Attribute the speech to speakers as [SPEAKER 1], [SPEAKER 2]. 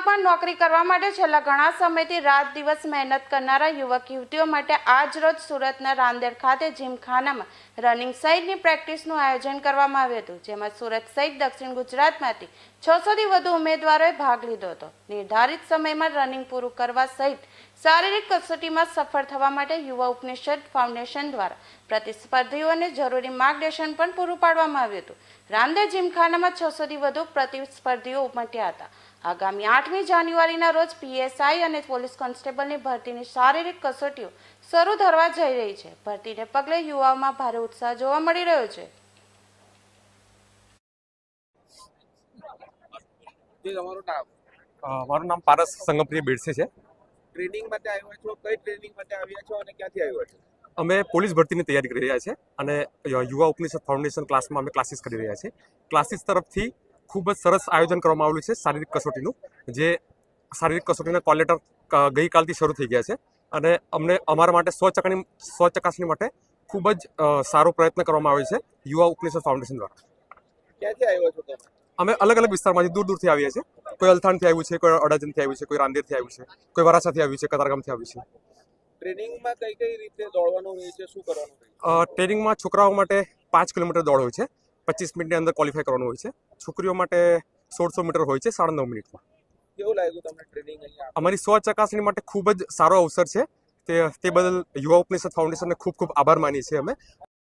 [SPEAKER 1] નોકરી કરવા માટે છેલ્લા ઘણા સમયથી રાત દિવસ મહેનત કરનારા યુવક યુવતીઓ માટે આજ રોજ સુરતના રાંદેર ખાતે જીમખાનામાં રનિંગ સહિતની પ્રેક્ટિસનું આયોજન કરવામાં આવ્યું હતું, જેમાં સુરત સહિત દક્ષિણ ગુજરાતમાંથી છસોથી વધુ ઉમેદવારોએ ભાગ લીધો હતો. નિર્ધારિત સમયમાં રનિંગ પૂરું કરવા સહિત શારીરિક કસોટીમાં સફળ થવા માટે યુવા ઉપનિષદ ફાઉન્ડેશન દ્વારા પ્રતિસ્પર્ધીઓને જરૂરી માર્ગદર્શન પણ પૂરું પાડવામાં આવ્યું હતું. રાંદેર જીમખાનામાં છસોથી વધુ પ્રતિસ્પર્ધીઓ ઉમટ્યા હતા. આગામી આઠમી જાન્યુઆરીના રોજ પીએસઆઈ અને પોલીસ કોન્સ્ટેબલની ભરતીની શારીરિક કસોટીઓ શરૂ ધરવા જઈ રહી છે. ભરતીને પગલે યુવાઓમાં ભારે ઉત્સાહ જોવા મળી રહ્યો છે.
[SPEAKER 2] મારું નામ પારસ સંગમપ્રિય બેડસે છે.
[SPEAKER 3] ટ્રેનિંગ માટે આવ્યા છો? કઈ ટ્રેનિંગ માટે આવ્યા છો અને ક્યાંથી આવ્યા છો?
[SPEAKER 2] અમે પોલીસ ભરતીની તૈયારી કરી રહ્યા છીએ અને યુવા ઉપનિષદ ફાઉન્ડેશન ક્લાસમાં અમે ક્લાસીસ કરી રહ્યા છીએ. ક્લાસીસ તરફથી ખૂબ જ સરસ આયોજન કરવામાં આવેલું છે શારીરિક કસોટીનું જે શારીરિક કસોટીના કોલ લેટર ગઈકાલથી શરૂ થઈ ગયા છે. અને અમને અમારા માટે સ્વચકણી સ્વચકાસણી ચકાસણી માટે ખૂબ જ સારો પ્રયત્ન કરવામાં આવે છે યુવા ઉપનિષદ ફાઉન્ડેશન દ્વારા. અમે અલગ અલગ વિસ્તારમાંથી દૂર દૂરથી આવીએ છીએ. કોઈ અલથાણથી આવ્યું છે કોઈ અડાજનથી આવ્યું છે કોઈ રાંદેરથી આવ્યું છે કોઈ વરાછાથી આવ્યું છે કતારગામથી આવ્યું છે.
[SPEAKER 3] ટ્રેનિંગમાં કઈ કઈ રીતે દોડવાનું હોય છે? શું કરવાનું
[SPEAKER 2] ટ્રેનિંગમાં છોકરાઓ માટે પાંચ કિલોમીટર દોડ હોય છે. પચીસ મિનિટની અંદર ક્વોલિફાય કરવાનું હોય છે. છોકરીઓ માટે સોળસો મીટર હોય છે સાડા નવ મિનિટમાં.
[SPEAKER 3] કેવું લાગ્યું તમને ટ્રેનિંગ
[SPEAKER 2] અમારી સ્વ ચકાસણી માટે ખૂબ જ સારો અવસર છે. તે તે બદલ યુવા ઉપનિષદ ફાઉન્ડેશનને ખૂબ ખૂબ આભાર માનીએ છીએ અમે.